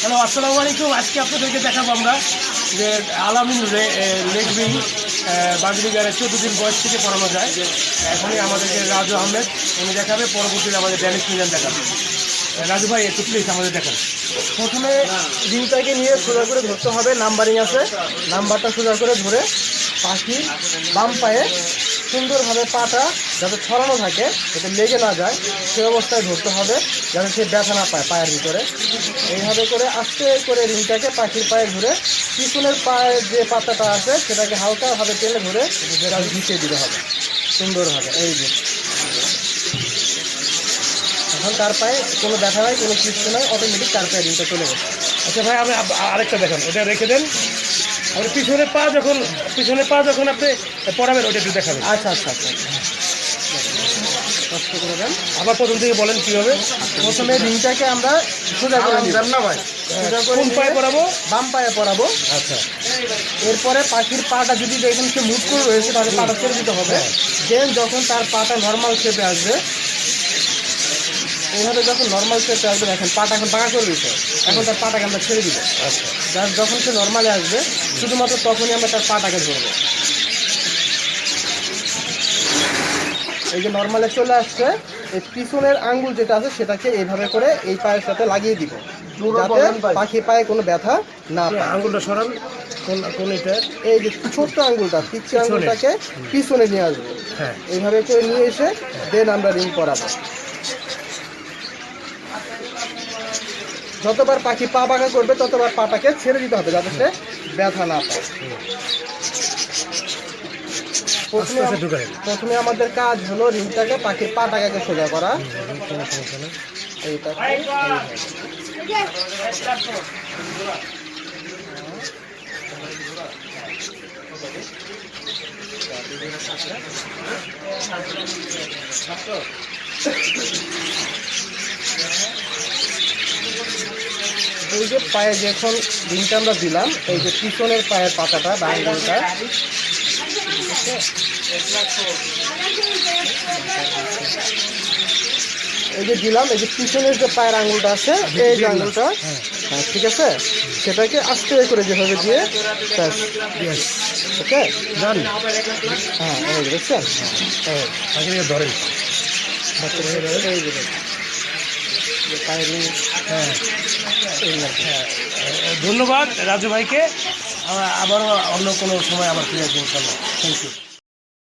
Hello, আসসালামু আলাইকুম। আজকে আপনাদেরকে দেখাবো আমরা যে আলামিন লেগবিং বাগরিগারে চোদ্দ দিন বয়স থেকে পড়ানো যায়। এখনই আমাদেরকে রাজু আহমেদ, উনি দেখাবে, পরবর্তীতে আমাদের ড্যানিস মিজান দেখাবে। রাজু ভাই, একটু প্লিজ আমাদের দেখান। প্রথমে রিংটাকে নিয়ে সোজা করে ধরতে হবে, নাম্বারিং আছে। নাম্বারটা সোজা করে ধরে পাখির বাম পায়ে সুন্দরভাবে পাটা যাতে ছড়ানো থাকে, যাতে লেগে না যায়, সে অবস্থায় ধরতে হবে, যাতে সে ব্যথা না পায় পায়ের ভিতরে। এইভাবে করে আস্তে করে রিংটাকে পাখির পায়ে ঘুরে পিছনের পায়ের যে পাতাটা আছে, সেটাকে হালকাভাবে ধরে তার ভিজিয়ে দিতে হবে, সুন্দরভাবে। এই যে। এখন তার পায়ে কোনো ব্যথা নাই, কোনো কিছু নাই অটোমেটিক তার পায়ে রিংটা চলে গেছে। আচ্ছা ভাই, আমি আরেকটা দেখান। এটা রেখে দেন। আর পিছনে পা যখন পিছনে পা যখন আপনি পড়াবেন ওটা একটু দেখাবেন। আচ্ছা আচ্ছা আচ্ছা আচ্ছা। কষ্ট করে দেন। আবার প্রথম থেকে বলেন কীভাবে প্রথমে রিংটাকে আমরা সোজা করে নিব। না ভাই। কোন পায়ে পড়াবো? বাম পায়ে পরাবো আচ্ছা। এরপরে পাখির পাটা যদি দেখেন সে মুভ করে রয়েছে তাহলে পাটা ছেড়ে দিতে হবে। দেন যখন তার পাটা নর্মাল শেপে আসবে এইভাবে যখন নর্মাল শেপে আসবে দেখেন পাটা এখন বাঁকা করে দিতে এখন তার পাটাকে আমরা ছেড়ে দিব। আচ্ছা। যার যখন সে নর্মালে আসবে শুধুমাত্র তখনই আমরা তার পাটাকে ধরবো। এই যে নর্মালে চলে আসছে এই পিছনের আঙ্গুল যেটা আছে সেটাকে এইভাবে করে এই পায়ের সাথে লাগিয়ে দিব। যাতে পাখি পায়ে কোনো ব্যথা না আঙ্গুলটা সরান কোন কোন এটা? এই যে ছোট্ট আঙ্গুলটা পিচ্ছি আঙ্গুলটাকে পিছনে নিয়ে আসব। হ্যাঁ। এইভাবে করে নিয়ে এসে দেন আমরা রিং পরাবো। যতবার পাখি পা বাঁকা করবে ততবার পাটাকে ছেড়ে দিতে হবে যাতে সে ব্যথা না পায়। প্রথমে প্রথমে আমাদের কাজ হলো রিংটাকে পাখির পাটাকে সোজা করা। এই যে পায়ে যখন রিংটা আমরা দিলাম এই যে পিছনের পায়ের পাতাটা বা আঙ্গুলটা এই যে দিলাম এই যে পিছনের যে পায়ের আঙুলটা আছে এই যে আঙুলটা হ্যাঁ ঠিক আছে? সেটাকে আস্তে করে যেভাবে দিয়ে ওকে? জান হ্যাঁ দেখছেন? হ্যাঁ। ধরেন। ধন্যবাদ রাজু ভাইকে। আবার- আবারও অন্য কোনো সময় আবার ফিরে আসব থ্যাংক ইউ